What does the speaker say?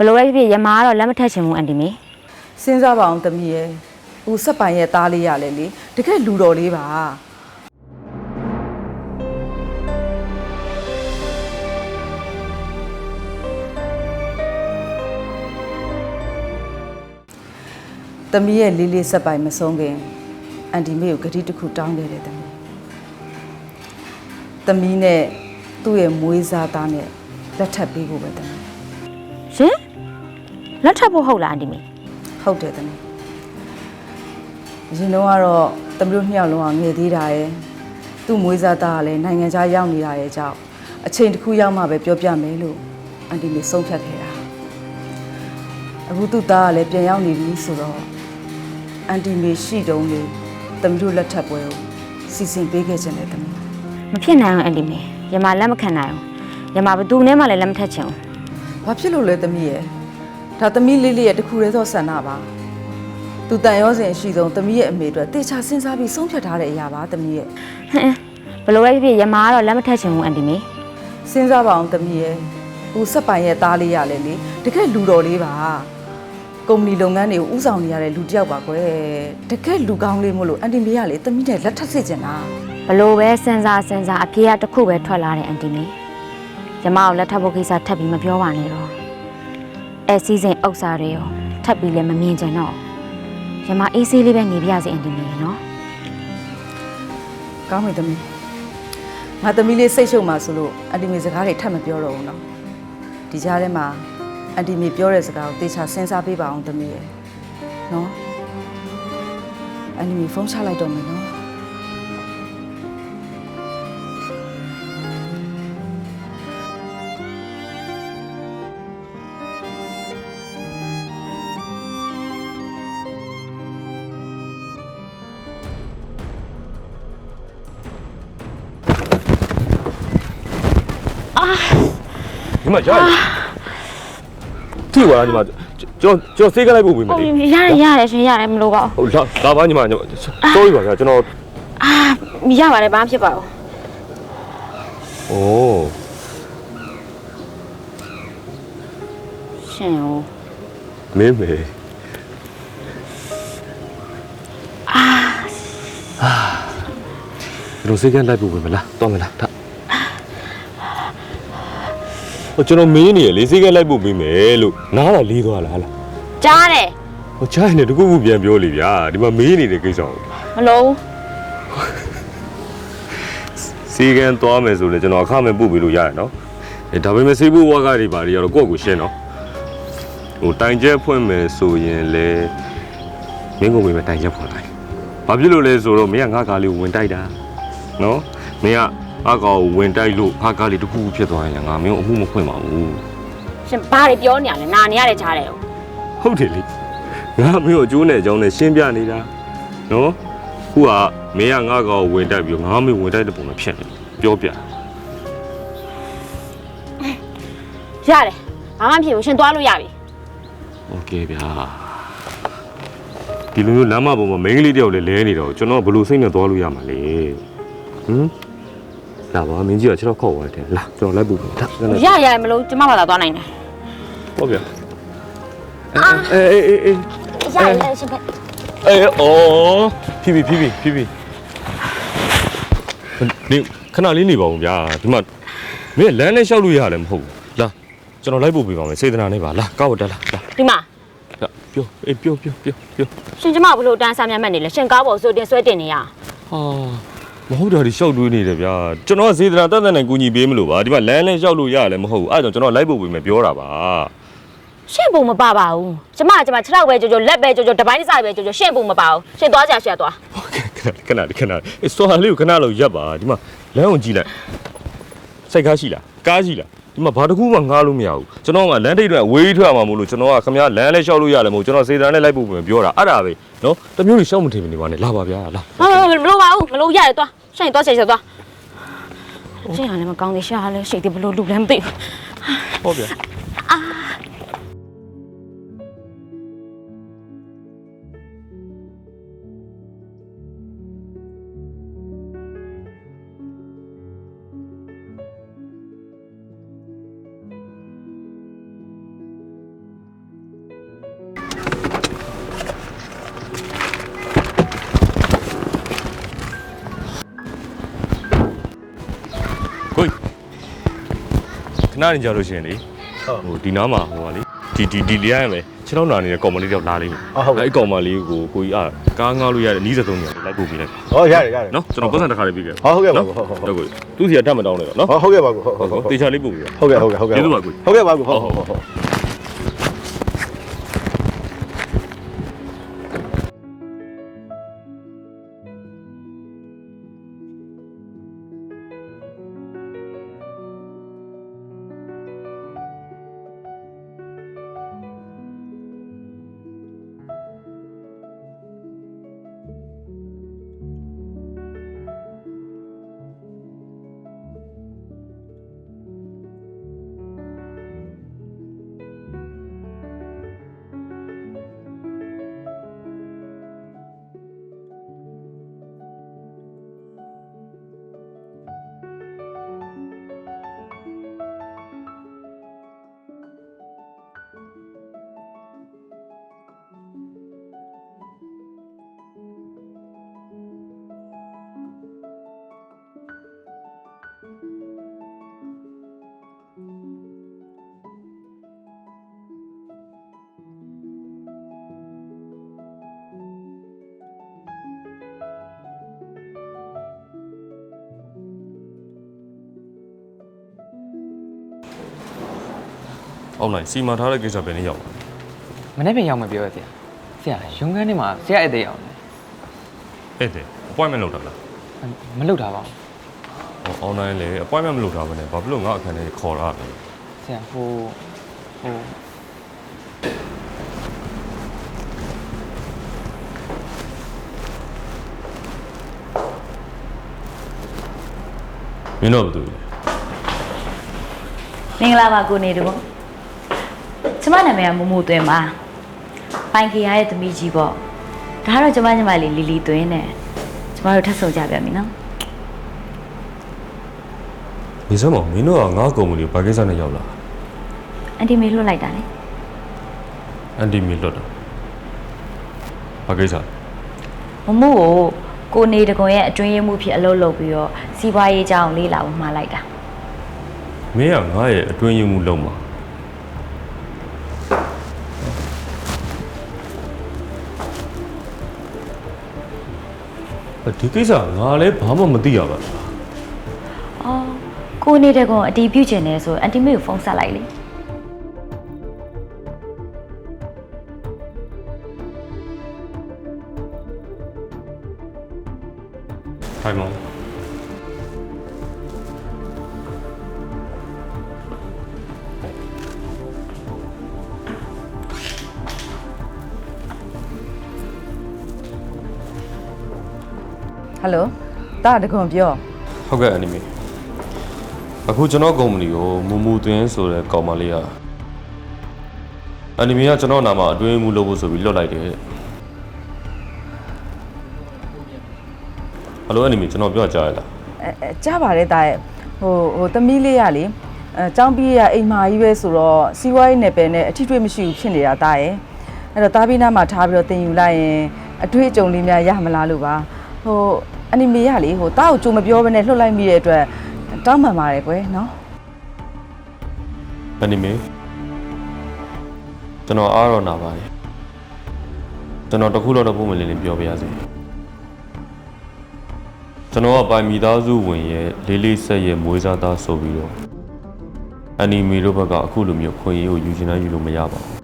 ဘလို့ပဲဖြစ်ဖြစ်ရမားကတော့လက်မထက်ချင်ဘူးအန်တီမေစဉ်းစားပါအောင်တမီးရဲ့ဦးဆက်ပိုင်ရဲ့သားလေးရလဲလေတကယ်လူတော်လေးပါတမီးရဲ့လေးလေးဆက်ပိုင်မဆုံးခင်အန်တီမေကိုဂတိတစ်ခုတောင်းခဲ့တယ်တမီးတမီးနဲ့သူ့ရဲ့မွေးစားသားနဲ့လက်ထပ်ပေးဖို့ပဲတမီးရှင် လက်ထပ်ဖို့ဟုတ်လားအန်တီမေဟုတ်တယ်တမီးအရင်တော့ကတော့တမီးတို့နှစ်ယောက်လုံးကငယ်သေးတာရယ်သူ့မွေးစားသားကလည်းနိုင်ငံခြားရောက်နေတာရဲ့ကြောင့်အချိန်တစ်ခုရောက်မှပဲပြောပြမယ်လို့အန်တီမေဆုံးဖြတ်ခဲ့တာအခုသူ့သားကလည်းပြန်ရောက်နေပြီဆိုတော့အန်တီမေရှိတုံးလေတမီးတို့လက်ထပ်ပွဲကိုစီစဉ်ပေးခဲ့ခြင်းနဲ့တမီးမဖြစ်နိုင်ဘူးအန်တီမေရမားလက်မခံနိုင်ဘူးရမားဘသူနဲ့မှလည်းလက်မထက်ချင်ဘူးဘာဖြစ်လို့လဲတမီးရဲ့ ဒါတမီးလေးလေးရဲ့တစ်ခုတည်းသောဆန္ဒပါသူတန်ရောစင်ရှိဆုံးတမီးရဲ့အမေအတွက်တေချာစဉ်းစားပြီးဆုံးဖြတ်ထားတဲ့အရာပါတမီးရဲ့ဟမ်ဘလို့ပဲဖြစ်ဖြစ်ရမားကတော့လက်မထက်ချင်ဘူးအန်တီမေစဉ်းစားပါအောင်တမီးရဲ့ဦးဆက်ပိုင်ရဲ့သားလေးရလဲလေတကယ်လူတော်လေးပါကုမ္ပဏီလုပ်ငန်းတွေကိုဥဆောင်နေရတဲ့လူတစ်ယောက်ပါကွယ်တကယ်လူကောင်းလေးမို့လို့အန်တီမေကလေတမီးနဲ့လက်ထပ်စေချင်တာဘလို့ပဲစဉ်းစားစဉ်းစားအဖေကတစ်ခုပဲထွက်လာတဲ့အန်တီမေရမားကိုလက်ထပ်ဖို့ကိစ္စထပ်ပြီးမပြောပါနဲ့တော့ အဲစီစဉ်ဥစ္စာတွေရောထပ်ပြီးလည်းမမြင်ချင်တော့ရမားအေးဆေးလေးပဲနေပြရစီအန်တီမေနော်ကောင်းပြီတမီးငါတမီးလေးစိတ်ရှုပ်မှဆိုလို့အန်တီမေစကားတွေထပ်မပြောတော့ဘူးနော်ဒီကြားထဲမှာအန်တီမေပြောတဲ့စကားကိုတေချာစဉ်းစားပေးပါအောင်တမီးရဲ့နော်အန်တီမေဖုန်းချလိုက်တော့မယ်နော် ဒီမှာကြားရထိသွားညီမကျွန်တော်ကျွန်တော်စေးကလိုက်ဖို့ပြင်မယ်ဟုတ်လေပြီရတယ်ရတယ်ရှင်ရတယ်မလို့ပါဘူးဟုတ်လာလာပါညီမညီမ sorry ပါဗျာကျွန်တော်အာရပါတယ်ဘာမှဖြစ်ပါဘူးโอ้ရှင်ဟိုမင်းမေအာကျွန်တော်စေးကလိုက်ဖို့ပြင်မလားတော်မလားဒါ ဟိုကျွန်တော်မင်းနေရလေစေးကလိုက်ဖို့ပြင်မယ်လို့နားလာလေးသွားလားဟာလားကြားတယ်ဟိုချားနေတကူကူပြန်ပြောလေဗျာဒီမှာမင်းနေတဲ့ကိစ္စကိုမလို့စီကံသွားမယ်ဆိုလည်းကျွန်တော်အခမဲ့ပို့ပေးလို့ရတယ်နော်အဲဒါပေမဲ့စေးဖို့ဝါကတွေဘာတွေကတော့ကိုယ့်ကိုရှင်းနော်ဟိုတိုင်ကျက်ဖွင့်မယ်ဆိုရင်လေမင်းကုန်ပြီပဲတိုင်ကျက်ဖွင့်လိုက်ဘာဖြစ်လို့လဲဆိုတော့မင်းကငါကားလေးကိုဝင်တိုက်တာနော်မင်းက ငါကားကိုဝင်တိုက်လို့ငါကားလေးတစ်ခုခုဖြစ်သွားရင်ငါမင်းကိုအမှုမဖွင့်ပါဘူး ရှင်ဘာတွေပြောနေရလဲနာနေရတယ်ကြားတယ်ဟို ဟုတ်တယ်လေငါမင်းကိုအကျိုးနဲ့အကြောင်းနဲ့ရှင်းပြနေတာနော်ခုကမင်းကငါကားကိုဝင်တိုက်ပြီးတော့ငါမင်းဝင်တိုက်တဲ့ပုံနဲ့ဖြစ်နေပြောပြ ရတယ်ဘာမှဖြစ်ဘူးရှင်သွားလို့ရပြီ โอเคဗျာဒီလိုမျိုးလမ်းမပေါ်မှာမိန်းကလေးတယောက်လည်းလဲနေတော့ကျွန်တော်ဘယ်လိုစိတ်နဲ့သွားလို့ရမှာလဲဟမ် လာပါမင်းကြီးကကျွန်တော်ခေါက်သွားတယ်လာကျွန်တော်လိုက်ပို့ပြီဒါကလည်းရရမလို့ကျမဘာသာသွားနိုင်တယ်ဟုတ်ဗျာအေးအေးအေးအေးရရရှင်ပဲအေးအော်ဖြီးဖြီးဖြီးဖြီးဖြီးနေခဏလေးနေပါဦးဗျာဒီမှာမင်းလမ်းနဲ့လျှောက်လို့ရတယ်မဟုတ်ဘူးလာကျွန်တော်လိုက်ပို့ပေးပါမယ်စေတနာနဲ့ပါလာကောက်တက်လာလာဒီမှာလာပြောအေးပြောပြောပြောပြောရှင်ကျမဘလို့တန်းစားမြတ်မဲ့နေလဲရှင်ကားပေါ်ဆိုတင်ဆွဲတင်နေရဟာ မဟုတ်တာဒီရှောက်တွေးနေတယ်ဗျာကျွန်တော်ကစေတနာတတ်တဲ့နဲ့ကူညီပေးမလို့ပါဒီမှာလမ်းလဲလျှောက်လို့ရတယ်မဟုတ်ဘူးအဲ့ဒါကြောင့်ကျွန်တော်လိုက်ဖို့ပြင်မယ်ပြောတာပါရှင်ပုံမပါပါဘူးကျမကျမ6လောက်ပဲကြောကြောလက်ပဲကြောကြောတပိုင်းစားပဲကြောကြောရှင်ပုံမပါဘူးရှင်သွားကြရှင်သွားဟုတ်ကဲ့ခဏခဏခဏအေးစော်ဟာလေးကိုခဏလောက်ရပ်ပါဒီမှာလမ်းကိုကြည့်လိုက်စိုက်ကားရှိလားကားရှိလားဒီမှာဘာတစ်ခုမှငားလို့မရဘူးကျွန်တော်ကလမ်းထိပ်တွေအဝေးထွက်မှာမို့လို့ကျွန်တော်ကခမရလမ်းလဲလျှောက်လို့ရတယ်မဟုတ်ကျွန်တော်စေတနာနဲ့လိုက်ဖို့ပြင်ပြောတာအဲ့ဒါပဲ နော်တမျိုးကြီးရှောက်မထင်နေပါနဲ့လာပါဗျာလာမမမလို့ပါဘူးမလို့ရတယ်သွားရှင်သွားရှင်ရှင်သွားရှင်ကလည်းမကောင်းသေးရှာလည်းရှိတယ်ဘလို့လူလည်းမသိဘူးဟုတ်ဗျာ ဏနေကြလို့ရှိရင်လေဟိုဒီနားမှာဟိုကလေဒီဒီဒီလေးရမယ်ခြေထောက်နာနေတဲ့ကောင်မလေးတယောက်လာလိမ့်မယ်အော်ဟုတ်ကဲ့အဲ့ကောင်မလေးကိုကိုကြီးအာကားငားလို့ရတဲ့နီးစက်သုံးနေလိုက်ပို့ပေးလိုက်ဟောရတယ်ရတယ်နော်ကျွန်တော်ပတ်စံတစ်ခါလေးပြီးခဲ့ဟောဟုတ်ကဲ့ပါကိုဟုတ်ဟုတ်ဟုတ်တော့ကိုသူစီကတတ်မတောင်းနဲ့တော့နော်ဟောဟုတ်ကဲ့ပါကိုဟုတ်ဟုတ်ဟုတ်ဟုတ်တေချာလေးပို့ပြီးတော့ဟုတ်ကဲ့ဟုတ်ကဲ့ဟုတ်ကဲ့ကျေးဇူးပါကိုဟုတ်ကဲ့ပါကိုဟုတ်ဟုတ်ဟုတ် အောက်လိုက်စီမံထားတဲ့ကိစ္စပဲနေရောက်ပါမနေ့ပြန်ရောက်မှပြောရဆရာဆရာရုံးခန်းထဲမှာဆရာဧည့်သည်ရောက်တယ်အဲ့တဲ့ appointment လုပ်တာလားမလုပ်တာပါဘူးဟော online လေ appointment မလုပ်တာဘဲနဲ့ဘာဖြစ်လို့ငါအခန်းထဲခေါ်တာလဲဆရာဟိုဟိုမင်းတို့ဘာလုပ်လဲမင်္ဂလာပါကိုနေတဘော ကျမနာမည်ကမမိုသွင်းပါပိုင်ကီယာရဲ့သမီးကြီးပေါ့ဒါကတော့ကျမညီမလေးလီလီသွင်းနဲ့ကျမတို့ထပ်ဆုံကြပြန်ပြီနော်နေစမ်းမမင်းတို့ကငါကုမ္ပဏီကိုဘာကိစ္စနဲ့ရောက်လာအန်တီမေလွတ်လိုက်တာလေအန်တီမီလွတ်တာဘာကိစ္စလဲမမိုကိုကိုနေတကွန်ရဲ့အတွင်းရေးမှုဖြစ်အလုပ်လုပ်ပြီးတော့စီးပွားရေးအကြောင်းလေးလာဖို့မှားလိုက်တာမင်းကငါရဲ့အတွင်းရင်မှုလုံးမှာ ဒီကိစ္စငါလည်းဘာမှမသိရပါဘူးအော်ကိုနေတကွန်အတီးပြုတ်ကျင်တယ်ဆိုအန်တီမေကိုဖုန်းဆက်လိုက်လေထိုင်မော ဟယ်လိုတာတကွန်ပြောဟုတ်ကဲ့အနီမေအခုကျွန်တော်ကုမ္ပဏီကိုမူမူသွင်းဆိုတဲ့ကောင်မလေးကအနီမေကကျွန်တော်နာမအတွင်းမှုလုပ်ဖို့ဆိုပြီးလွတ်လိုက်တယ်ဟယ်လိုအနီမေကျွန်တော်ပြောကြရလားအဲအဲကြားပါတယ်တာရဲ့ဟိုဟိုသမီးလေးရလေအဲចောင်းပြီးရအိမ်မာကြီးပဲဆိုတော့စီးပွားရေးနယ်ပယ်နဲ့အထီးတွေ့မရှိဘူးဖြစ်နေတာတာရဲ့အဲ့တော့တာပြီးနားမှာထားပြီးတော့တင်ယူလိုက်ရင်အတွေ့အကြုံလေးများရမလားလို့ပါ ဟိုအနီမေရလေဟိုတာကိုကြိုမပြောဘဲနဲ့လှုပ်လိုက်မိတဲ့အတွက်တောင်းပန်ပါတယ်ကွယ်နော်အနီမေကျွန်တော်အားရနာပါတယ်ကျွန်တော်တခုတော့တော့ပုံမလင်းလင်းပြောပြရစေကျွန်တော်ကပိုင်မိသားစုဝင်ရဲ့လေးလေးဆက်ရဲ့မွေးစားသားဆိုပြီးတော့အနီမေတို့ဘက်ကအခုလိုမျိုးခွင့်ရကိုယူချင်တိုင်းယူလို့မရပါဘူး